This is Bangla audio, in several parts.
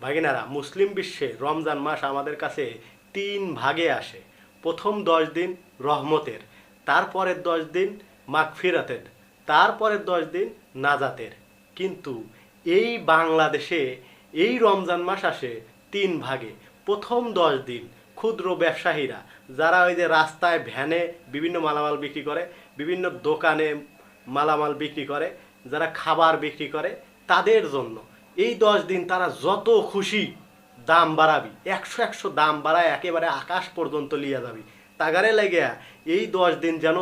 ভাগিনারা, মুসলিম বিশ্বে রমজান মাস আমাদের কাছে তিন ভাগে আসে। প্রথম দশ দিন রহমতের, তারপরের দশ দিন মাগফিরাতের, তারপরের দশ দিন নাজাতের। কিন্তু এই বাংলাদেশে এই রমজান মাস আসে তিন ভাগে। প্রথম দশ দিন ক্ষুদ্র ব্যবসায়ীরা, যারা ওই যে রাস্তায় ভ্যানে বিভিন্ন মালামাল বিক্রি করে, বিভিন্ন দোকানে মালামাল বিক্রি করে, যারা খাবার বিক্রি করে, তাদের জন্য এই দশ দিন তারা যত খুশি দাম বাড়াবি, একশো একশো দাম বাড়ায় একেবারে আকাশ পর্যন্ত লিয়া যাবি। তাগারে লেগে এই দশ দিন যেন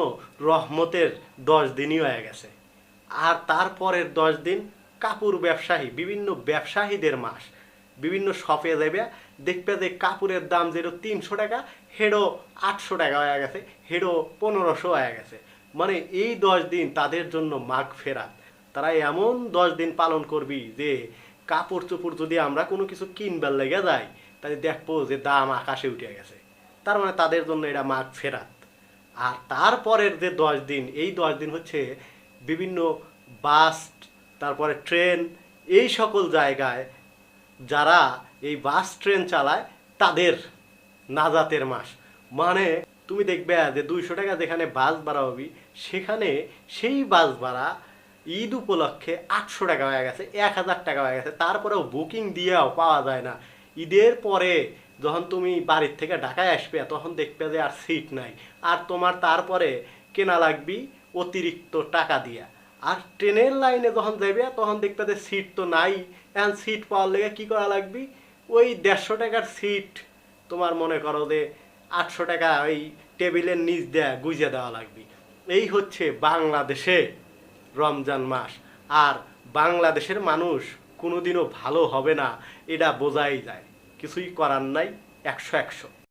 রহমতের দশ দিনই হয়ে গেছে। আর তারপরের দশ দিন কাপড় ব্যবসায়ী, বিভিন্ন ব্যবসায়ীদের মাস। বিভিন্ন শপে যাবে দেখবে যে কাপড়ের দাম যেটা তিনশো টাকা, হেডো আটশো টাকা হয়ে গেছে, হেডো পনেরোশো হয়ে গেছে। মানে এই দশ দিন তাদের জন্য মাঘ ফেরাত। তারা এমন দশ দিন পালন করবি যে কাপড় চোপড় যদি আমরা কোনো কিছু কিনবার লেগে যাই, তাহলে দেখব যে দাম আকাশে উঠে গেছে। তার মানে তাদের জন্য এটা মাঘ ফেরাত। আর তারপরের যে দশ দিন, এই দশ দিন হচ্ছে বিভিন্ন বাস, তারপরে ট্রেন, এই সকল জায়গায় যারা এই বাস, ট্রেন চালায়, তাদের নাজাতের মাস। মানে তুমি দেখবে যে দুইশো টাকা যেখানে বাস ভাড়া হবি, সেখানে সেই বাস ভাড়া ঈদ উপলক্ষে আটশো টাকা হয়ে গেছে, এক হাজার টাকা হয়ে গেছে। তারপরেও বুকিং দিয়েও পাওয়া যায় না। ঈদের পরে যখন তুমি বাড়ির থেকে ঢাকায় আসবে, তখন দেখবে যে আর সিট নাই। আর তোমার তারপরে কেনা লাগবি অতিরিক্ত টাকা দিয়া। আর ট্রেনের লাইনে যখন যাবে তখন দেখবে যে সিট তো নাই। এখন সিট পাওয়ার লেগে কী করা লাগবি? ওই দেড়শো টাকার সিট তোমার মনে করো যে আটশো টাকা ওই টেবিলের নিচ দেয়া গুজে দেওয়া লাগবে। এই হচ্ছে বাংলাদেশে রমজান মাস। আর বাংলাদেশের মানুষ কোনোদিনও ভালো হবে না, এটা বোঝাই যায়। কিছুই করার নাই, একশো একশো।